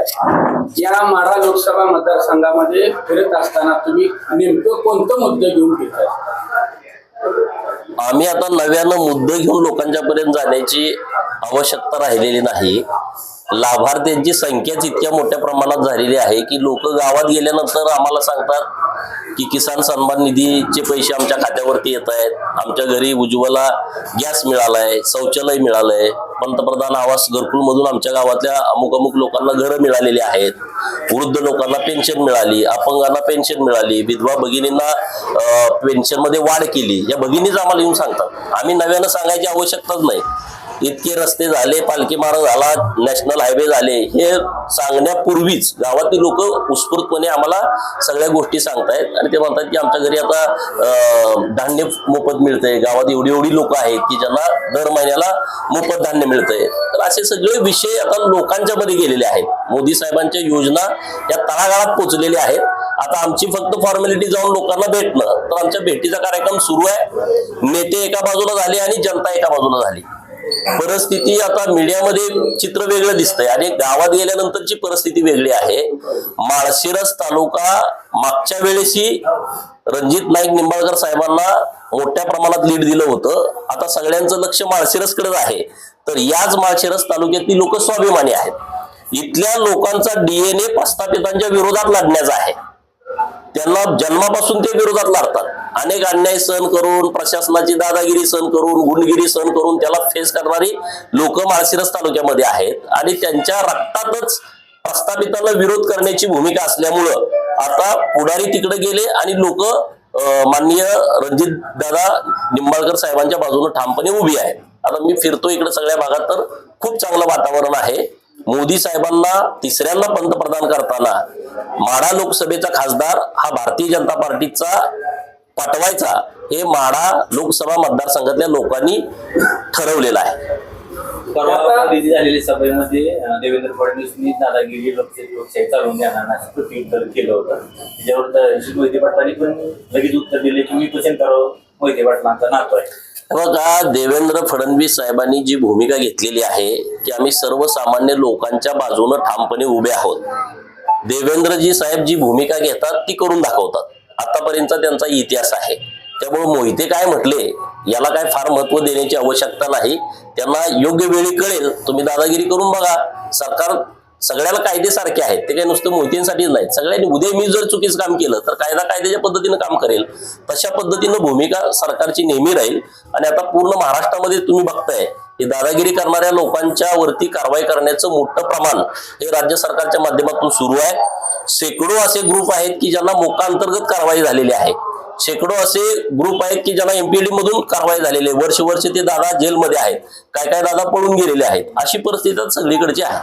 आहे या माढा लोकसभा मतदारसंघामध्ये फिरत असताना तुम्ही नेमकं कोणतं मुद्दे घेऊन फिरताय? आम्ही आता नव्यानं मुद्दे घेऊन लोकांच्या पर्यंत जाण्याची आवश्यकता राहिलेली नाही. लाभार्थ्यांची संख्याच इतक्या मोठ्या प्रमाणात झालेली आहे की लोक गावात गेल्यानंतर आम्हाला सांगतात की किसान सन्मान निधीचे पैसे आमच्या खात्यावरती येत आहेत. आमच्या घरी उज्ज्वला गॅस मिळालाय शौचालय मिळालंय. पंतप्रधान आवास घरकुलमधून आमच्या गावातल्या अमुक अमुक लोकांना घरं मिळालेली आहेत. वृद्ध लोकांना पेन्शन मिळाली अपंगांना पेन्शन मिळाली विधवा भगिनींना पेन्शनमध्ये वाढ केली. या भगिनीच आम्हाला येऊन सांगतात. आम्ही नव्यानं सांगायची आवश्यकताच नाही. इतके रस्ते झाले पालखी मार्ग झाला नॅशनल हायवे झाले हे सांगण्यापूर्वीच गावातील लोक उत्स्फूर्तपणे आम्हाला सगळ्या गोष्टी सांगतायत. आणि ते म्हणतात की आमच्या घरी आता धान्य मोफत मिळतंय. गावात एवढी एवढी लोक आहेत की ज्यांना दर महिन्याला मोफत धान्य मिळतंय. तर असे सगळे विषय आता लोकांच्या मध्ये गेलेले आहेत. मोदी साहेबांच्या योजना या तळागाळात पोहोचलेल्या आहेत. आता आमची फक्त फॉर्मॅलिटी जाऊन लोकांना भेटणं. तर आमच्या भेटीचा कार्यक्रम सुरू आहे. नेते एका बाजूला झाले आणि जनता एका बाजूला झाली. परिस्थिती आता मीडियामध्ये चित्र वेगळं दिसतंय. आणि गावात गेल्यानंतरची परिस्थिती वेगळी आहे. माळशिरस तालुका मागच्या वेळेशी रणजित नाईक निंबाळकर साहेबांना मोठ्या प्रमाणात लीड दिलं होतं. आता सगळ्यांचं लक्ष माळशिरसकडेच आहे. तर याच माळशिरस तालुक्यातली लोक स्वाभिमानी आहेत. इथल्या लोकांचा डीएनए प्रस्थापितांच्या विरोधात लढण्याचा आहे. त्यांना जन्मापासून ते विरोधात लढतात अनेक अन्याय सहन करून प्रशासनाची दादागिरी सहन करून गुंडगिरी सहन करून त्याला फेस करणारी लोक माळशिरस तालुक्यामध्ये आहेत. आणि त्यांच्या रक्तातच प्रस्थापितांना विरोध करण्याची भूमिका असल्यामुळं आता पुढारी तिकडे गेले आणि लोक माननीय रणजित दादा निंबाळकर साहेबांच्या बाजूने ठामपणे उभी आहे आता मी फिरतो इकडे सगळ्या भागात तर खूप चांगलं वातावरण आहे. मोदी साहेबांना तिसऱ्यांदा पंतप्रधान करताना माढा लोकसभेचा खासदार हा भारतीय जनता पार्टीचा पाठवायचा हे माढा लोकसभा मतदारसंघातल्या लोकांनी ठरवलेलं आहे. झालेल्या सभेमध्ये देवेंद्र फडणवीसनी दादागिरी लोकशाही लोकशाही चालवून देणार नाही प्रत्युत्तर केलं होतं. त्याच्यावर तर मोहिते पाटलांनी पण लगेच उत्तर दिले की मी पसंत करावं मोहिते पाटलांचा नातो आहे. बघा देवेंद्र फडणवीस साहेबांनी जी भूमिका घेतलेली आहे की आम्ही सर्वसामान्य लोकांच्या बाजूने ठामपणे उभे आहोत. देवेंद्रजी साहेब जी भूमिका घेतात ती करून दाखवतात. आतापर्यंत त्यांचा इतिहास आहे. त्यामुळे मोहिते काय म्हटले याला काय फार महत्त्व देण्याची आवश्यकता नाही. त्यांना योग्य वेळी कळेल. तुम्ही दादागिरी करून बघा. सरकार सगळ्याला कायदे सारखे आहेत. ते काही नुसतं मोहितींसाठीच नाहीत. सगळ्यांनी उद्या मी जर चुकीचं काम केलं तर कायदा कायद्याच्या पद्धतीनं काम करेल. तशा पद्धतीनं भूमिका सरकारची नेहमी राहील. आणि आता पूर्ण महाराष्ट्रामध्ये तुम्ही बघताय दादागिरी करणाऱ्या लोकांच्या वरती कारवाई करण्याचं मोठं प्रमाण हे राज्य सरकारच्या माध्यमातून सुरू आहे. शेकडो असे ग्रुप आहेत की ज्यांना मोका अंतर्गत कारवाई झालेली आहे. शेकडो असे ग्रुप आहेत की ज्यांना एमपीडी मधून कारवाई झालेली आहे. वर्ष वर्ष ते दादा जेलमध्ये आहेत. काय काय दादा पळून गेलेले आहेत. अशी परिस्थिती सगळीकडची आहे.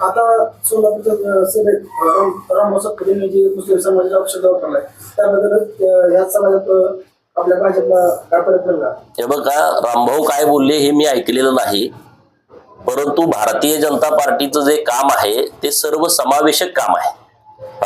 आता समाजात आपल्या भाजपला काय हे बघा रामभाऊ काय बोलले हे मी ऐकलेलं नाही. परंतु भारतीय जनता पार्टीचं जे काम आहे ते सर्व समावेशक काम आहे.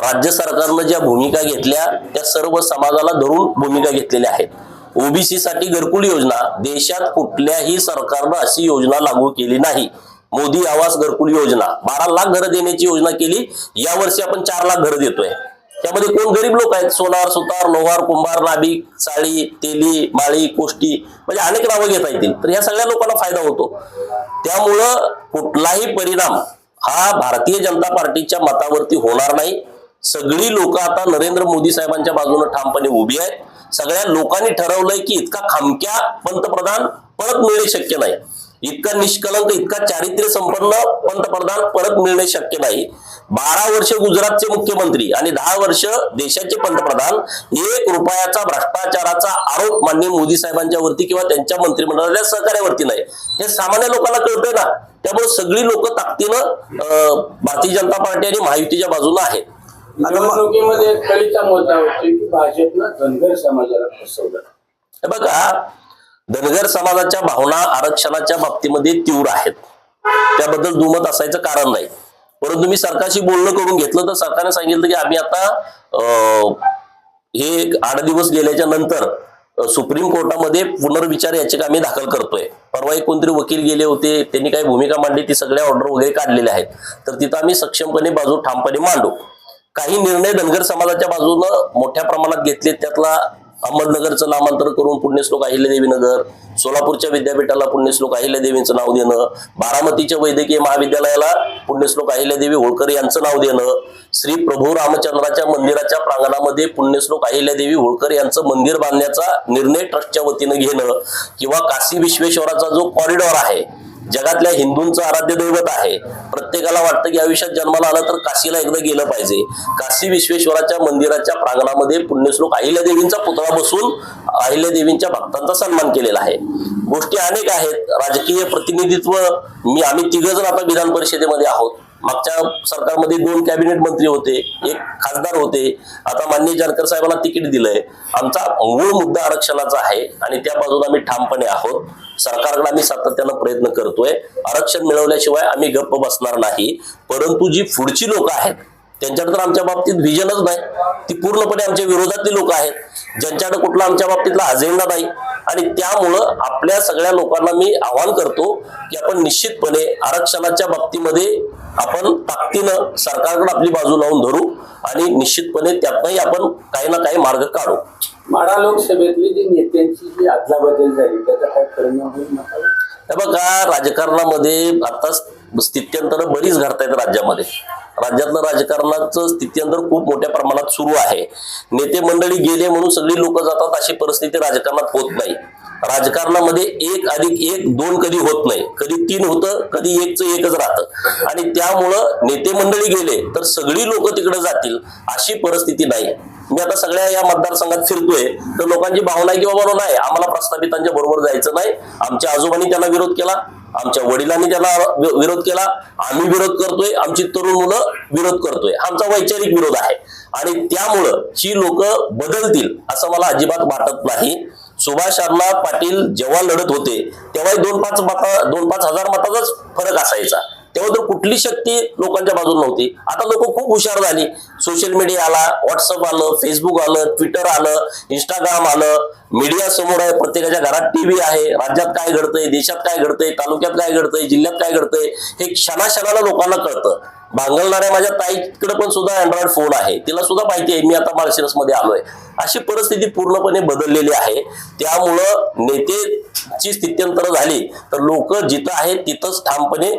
राज्य सरकारनं ज्या भूमिका घेतल्या त्या सर्व समाजाला धरून भूमिका घेतलेल्या आहेत. ओबीसी साठी घरकुल योजना देशात कुठल्याही सरकारनं अशी योजना लागू केली नाही. मोदी आवास घरकुल योजना बारा लाख घरं देण्याची योजना केली या वर्षी आपण चार लाख घरं देतोय. त्यामध्ये कोण गरीब लोक आहेत? सोनार सुतार लोहार कुंभार नाभिक साळी तेली माळी कोष्टी म्हणजे अनेक नावं घेता येतील. तर ह्या सगळ्या लोकांना फायदा होतो. त्यामुळं कुठलाही परिणाम हा भारतीय जनता पार्टीच्या मतावरती होणार नाही. सगळी लोक आता नरेंद्र मोदी साहेबांच्या बाजूने ठामपणे उभी आहेत. सगळ्या लोकांनी ठरवलंय की इतका खामक्या पंतप्रधान परत मिळणे शक्य नाही. इतका निष्कलंक इतका चारित्र्य संपन्न पंतप्रधान परत मिळणे शक्य नाही. बारा वर्ष गुजरातचे मुख्यमंत्री आणि दहा वर्ष देशाचे पंतप्रधान एक रुपयाचा भ्रष्टाचाराचा आरोप माननीय मोदी साहेबांच्या वरती किंवा त्यांच्या मंत्रिमंडळाच्या सहकार्यावरती नाही. हे सामान्य लोकांना कळतंय ना? त्यामुळे सगळी लोक ताकदीनं भारतीय जनता पार्टी आणि महायुतीच्या बाजूला आहेत. निवडणुकीमध्ये कळीचा मुद्दा होतो की भाजपनं धनगर समाजाला फसवलं? हे बघा धनगर समाजाच्या भावना आरक्षणाच्या बाबतीमध्ये तीव्र आहेत. त्याबद्दल दुमत असायचं कारण नाही. परंतु मी सरकारशी बोलणं करून घेतलं तर सरकारने सांगितलं की आम्ही आता हे आठ दिवस गेल्याच्यानंतर सुप्रीम कोर्टामध्ये पुनर्विचार याचिका आम्ही दाखल करतोय. परवा एक कोणतरी वकील गेले होते त्यांनी काही भूमिका मांडली ती सगळ्या ऑर्डर वगैरे काढलेल्या आहेत. तर तिथं आम्ही सक्षमपणे बाजू ठामपणे मांडू. काही निर्णय धनगर समाजाच्या बाजूनं मोठ्या प्रमाणात घेतले त्यातला अहमदनगरचं नामांतर करून पुण्यश्लोक अहिल्यादेवीनगर सोलापूरच्या विद्यापीठाला पुण्यश्लोक अहिल्यादेवींचं नाव देणं बारामतीच्या वैद्यकीय महाविद्यालयाला पुण्यश्लोक अहिल्यादेवी होळकर यांचं नाव देणं श्री प्रभू रामचंद्राच्या मंदिराच्या प्रांगणामध्ये पुण्यश्लोक अहिल्यादेवी होळकर यांचं मंदिर बांधण्याचा निर्णय ट्रस्टच्या वतीनं घेणं किंवा काशी विश्वेश्वराचा जो कॉरिडॉर आहे जगातल्या हिंदूंचं आराध्य दैवत आहे. प्रत्येकाला वाटतं की आयुष्यात जन्माला आलं तर काशीला एकदा गेलं पाहिजे. काशी विश्वेश्वराच्या मंदिराच्या प्रांगणामध्ये पुण्यश्लोक अहिल्यादेवींचा पुतळा बसून अहिल्यादेवींच्या भक्तांचा सन्मान केलेला आहे. गोष्टी अनेक आहेत. राजकीय प्रतिनिधित्व मी आम्ही तिघ जण आता विधान परिषदेमध्ये आहोत. मागच्या सरकारमध्ये दोन कॅबिनेट मंत्री होते एक खासदार होते. आता माननीय जानकर साहेबांना तिकीट दिलंय. आमचा मूळ मुद्दा आरक्षणाचा आहे आणि त्या बाजूला आम्ही ठामपणे आहोत. सरकारकडे आम्ही सातत्यानं प्रयत्न करतोय. आरक्षण मिळवल्याशिवाय आम्ही गप्प बसणार नाही. परंतु जी पुढची लोक आहेत त्यांच्याकडे तर आमच्या बाबतीत व्हिजनच नाही. ती पूर्णपणे आमच्या विरोधातली लोक आहेत. ज्यांच्याकडे कुठला आमच्या बाबतीतला अजेंडा नाही. आणि त्यामुळं आपल्या सगळ्या लोकांना मी आवाहन करतो की आपण निश्चितपणे आरक्षणाच्या बाबतीमध्ये आपण ताकदीनं सरकारकडे आपली बाजू लावून धरू आणि निश्चितपणे त्यातनंही आपण काही ना काही मार्ग काढू. माढा लोकसभेतली जी नेत्यांची जी अदलाबदल झाली त्याचा काय परिणाम होईल नका हे बघा राजकारणामध्ये आता स्थित्यंतर बरीच घडतायत राज्यामध्ये. राज्यातलं राजकारणाचं स्थित्यंतर खूप मोठ्या प्रमाणात सुरू आहे. नेते मंडळी गेले म्हणून सगळी लोक जातात अशी परिस्थिती राजकारणात होत नाही. राजकारणामध्ये एक अधिक एक दोन कधी होत नाही. कधी तीन होतं कधी एकच एकच राहतं. आणि त्यामुळं नेते मंडळी गेले तर सगळी लोक तिकडे जातील अशी परिस्थिती नाही. मी आता सगळ्या या मतदारसंघात फिरतोय तर लोकांची भावना आहे की बाबा नाही. आम्हाला प्रस्थापितांच्या बरोबर जायचं नाही. आमच्या आजोबांनी त्यांना विरोध केला आमच्या वडिलांनी त्याला विरोध केला. आम्ही विरोध करतोय आमची तरुण मुलं विरोध करतोय. आमचा वैचारिक विरोध आहे. आणि त्यामुळं ही लोक बदलतील असं मला अजिबात वाटत नाही. सुभाष अण्णा पाटील जेव्हा लढत होते तेव्हाही दोन पाच मता दोन पाच हजार मताचाच फरक असायचा. तेव्हा तर कुठली शक्ती लोकांच्या बाजूला नव्हती. आता लोक खूप हुशार झाली. सोशल मीडिया आला व्हॉट्सअप आलं फेसबुक आलं ट्विटर आलं इंस्टाग्राम आलं. मीडिया समोर आहे प्रत्येकाच्या घरात टीव्ही आहे. राज्यात काय घडतंय देशात काय घडतंय तालुक्यात काय घडतंय जिल्ह्यात काय घडतंय हे क्षणाक्षणाला लोकांना कळतं. भांगलणाऱ्या माझ्या ताईकडे पण सुद्धा अँड्रॉइड फोन आहे. तिला सुद्धा माहिती आहे मी आता माळशिरसमध्ये आलोय. अशी परिस्थिती पूर्णपणे बदललेली आहे. त्यामुळं नेतेची स्थित्यंतर झाली तर लोक जिथं आहेत तिथंच ठामपणे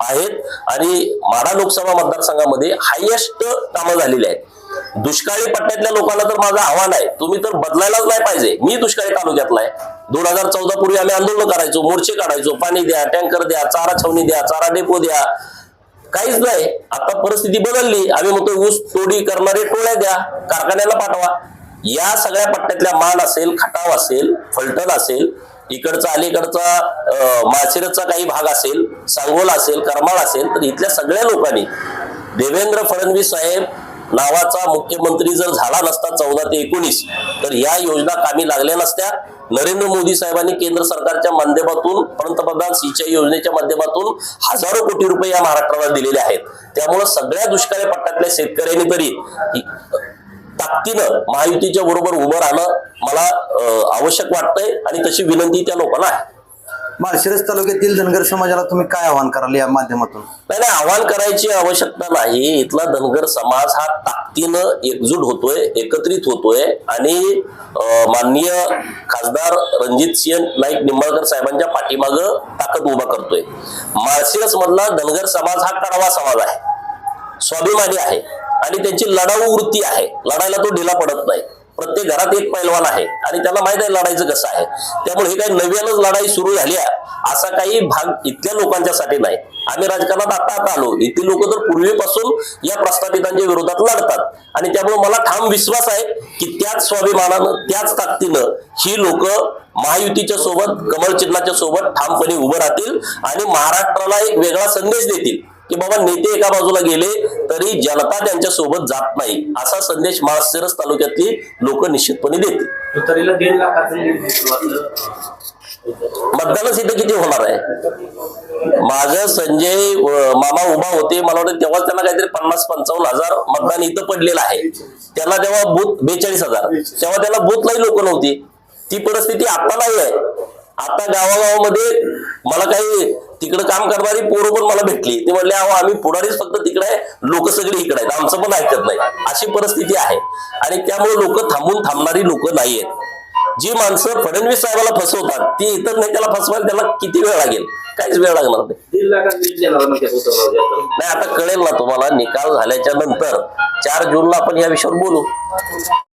आहेत. आणि माढा लोकसभा मतदारसंघामध्ये हायेस्ट कामं झालेली आहेत. दुष्काळी पट्ट्यातल्या लोकांना तर माझं आव्हान आहे. तुम्ही तर बदलायलाच नाही पाहिजे. मी दुष्काळी तालुक्यातला आहे. दोन हजार चौदा पूर्वी आम्ही आंदोलन करायचो मोर्चे काढायचो. पाणी द्या टँकर द्या चारा छावणी द्या चारा डेपो द्या. काहीच नाही. आता परिस्थिती बदलली. आम्ही म्हणतो ऊस तोडी करणारे टोळ्या द्या कारखान्याला पाठवा. या सगळ्या पट्ट्यातल्या मान असेल खटाव असेल फलटण असेल इकडचा अलीकडचा माशिरचा काही भाग असेल सांगोला असेल करमाळ असेल तर इथल्या सगळ्या लोकांनी देवेंद्र फडणवीस साहेब नावाचा मुख्यमंत्री जर झाला नसता चौदा ते एकोणीस तर या योजना कामी लागल्या नसत्या. नरेंद्र मोदी साहेबांनी केंद्र सरकारच्या माध्यमातून पंतप्रधान सिंचाई योजनेच्या माध्यमातून हजारो कोटी रुपये या महाराष्ट्राला दिलेले आहेत. त्यामुळे सगळ्या दुष्काळी पट्ट्यातल्या शेतकऱ्यांनी तरी ताकदीनं महायुतीच्या बरोबर उभं राहणं मला आवश्यक वाटतंय आणि तशी विनंती त्या लोकांना आहे. माळशिरस तालुक्यातील धनगर समाजाला तुम्ही काय आवाहन कराल या माध्यमातून? नाही नाही आव्हान करायची आवश्यकता नाही. इथला धनगर समाज हा ताकदीनं एकजूट होतोय एकत्रित होतोय आणि माननीय खासदार रणजित सिंह नाईक निंबाळकर साहेबांच्या पाठीमाग ताकद उभा करतोय. माळशिरस मधला धनगर समाज हा कडवा समाज आहे. स्वाभिमानी आहे. आणि त्यांची लढाऊ वृत्ती आहे. लढायला तो ढिला पडत नाही. प्रत्येक घरात एक पैलवान आहे आणि त्याला माहीत आहे लढायचं कसं आहे. त्यामुळे हे काही नव्यानंच लढाई सुरू झाली आहे. असा काही भाग इथल्या लोकांच्यासाठी नाही. आम्ही राजकारणात आता आता आलो. इथली लोक तर पूर्वीपासून या प्रस्थापितांच्या विरोधात लढतात. आणि त्यामुळे मला ठाम विश्वास आहे की त्याच स्वाभिमानानं त्याच ताकदीनं ही लोक महायुतीच्या सोबत कमळ चिन्हाच्या सोबत ठामपणे उभं राहतील आणि महाराष्ट्राला एक वेगळा संदेश देतील. की बाबा नेते एका बाजूला गेले तरी जनता त्यांच्यासोबत जात नाही असा संदेश माळशिरस तालुक्यातली लोक निश्चितपणे दिसलं मतदानच इथं किती होणार आहे? माझं संजय मामा उभा होते मला वाटतं तेव्हा त्यांना काहीतरी पन्नास पंचावन्न हजार मतदान इथं पडलेलं आहे. त्याला तेव्हा बूथ बेचाळीस हजार. तेव्हा त्याला बूथलाही लोक नव्हती. ती परिस्थिती आता नाही आहे. आता गावागावामध्ये मला काही तिकडे काम करणारी पोरं पण मला भेटली. ते म्हणले अहो आम्ही पुढारीच फक्त तिकडे आहे. लोक सगळे इकडे आहेत. आमचं पण ऐकत नाही. अशी परिस्थिती आहे. आणि त्यामुळे लोक थांबून थांबणारी लोक नाही आहेत. जी माणसं फडणवीस साहेबाला फसवतात ती इतर नेत्याला फसवायला त्याला किती वेळ लागेल? काहीच वेळ लागणार नाही. म्हणजे. नाही आता कळेल ना तुम्हाला निकाल झाल्याच्यानंतर चार जूनला आपण या विषयावर बोलू.